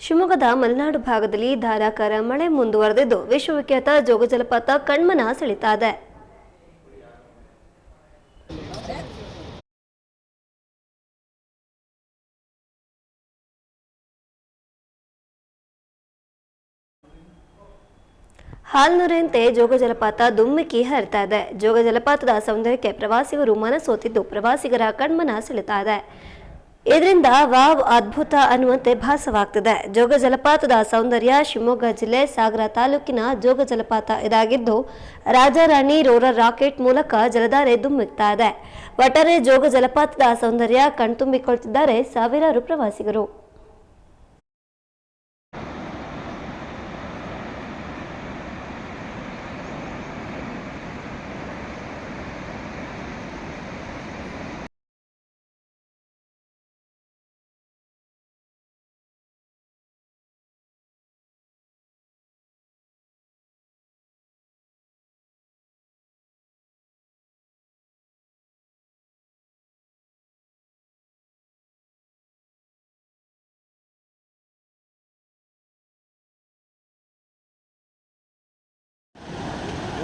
ಶಿವಮೊಗ್ಗದ ಮಲೆನಾಡು ಭಾಗದಲ್ಲಿ ಧಾರಾಕಾರ ಮಳೆ ಮುಂದುವರೆದಿದ್ದು ವಿಶ್ವವಿಖ್ಯಾತ ಜೋಗ ಜಲಪಾತ ಕಣ್ಮನ ಸೆಳಿತಾ ಇದೆ ಹಾಲ್ನೊರೆಯಂತೆ ಜೋಗ ಜಲಪಾತ ದುಮ್ಮಿಕ್ಕಿ ಹರಿತಾ ಇದೆ. ಜೋಗ ಜಲಪಾತದ ಸೌಂದರ್ಯಕ್ಕೆ ಪ್ರವಾಸಿಗರು ಮನಸೋತಿದ್ದು ಪ್ರವಾಸಿಗರ ಕಣ್ಮನ ಸೆಳೆತಾ ಇದೆ ಇದರಿಂದ ವಾವ್ ಅದ್ಭುತ ಅನ್ನುವಂತೆ ಭಾಸವಾಗ್ತಿದೆ. ಜೋಗ ಜಲಪಾತದ ಸೌಂದರ್ಯ ಶಿವಮೊಗ್ಗ ಜಿಲ್ಲೆ ಸಾಗರ ತಾಲೂಕಿನ ಜೋಗ ಜಲಪಾತ ಇದಾಗಿದ್ದು ರಾಜಾರಾಣಿ ರೋರರ್ ರಾಕೆಟ್ ಮೂಲಕ ಜಲಧಾರೆ ದುಮ್ಮಿಕ್ತಾ ಇದೆ. ಒಟ್ಟಾರೆ ಜೋಗ ಜಲಪಾತದ ಸೌಂದರ್ಯ ಕಣ್ತುಂಬಿಕೊಳ್ತಿದ್ದಾರೆ ಸಾವಿರಾರು ಪ್ರವಾಸಿಗರು.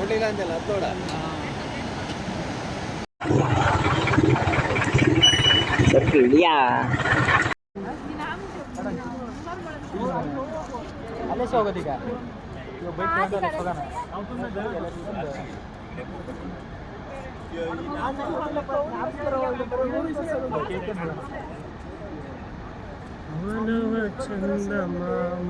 ನೋಡ್ಲಿಲ್ಲ ಅಂತೆಲ್ಲ ಅದು ನೋಡ ಇಳಿಯಾ ಅಲ್ಲೇ ಹೋಗೋದು ಈಗ ಮಾನವ ಚಂದ ಮಾಮ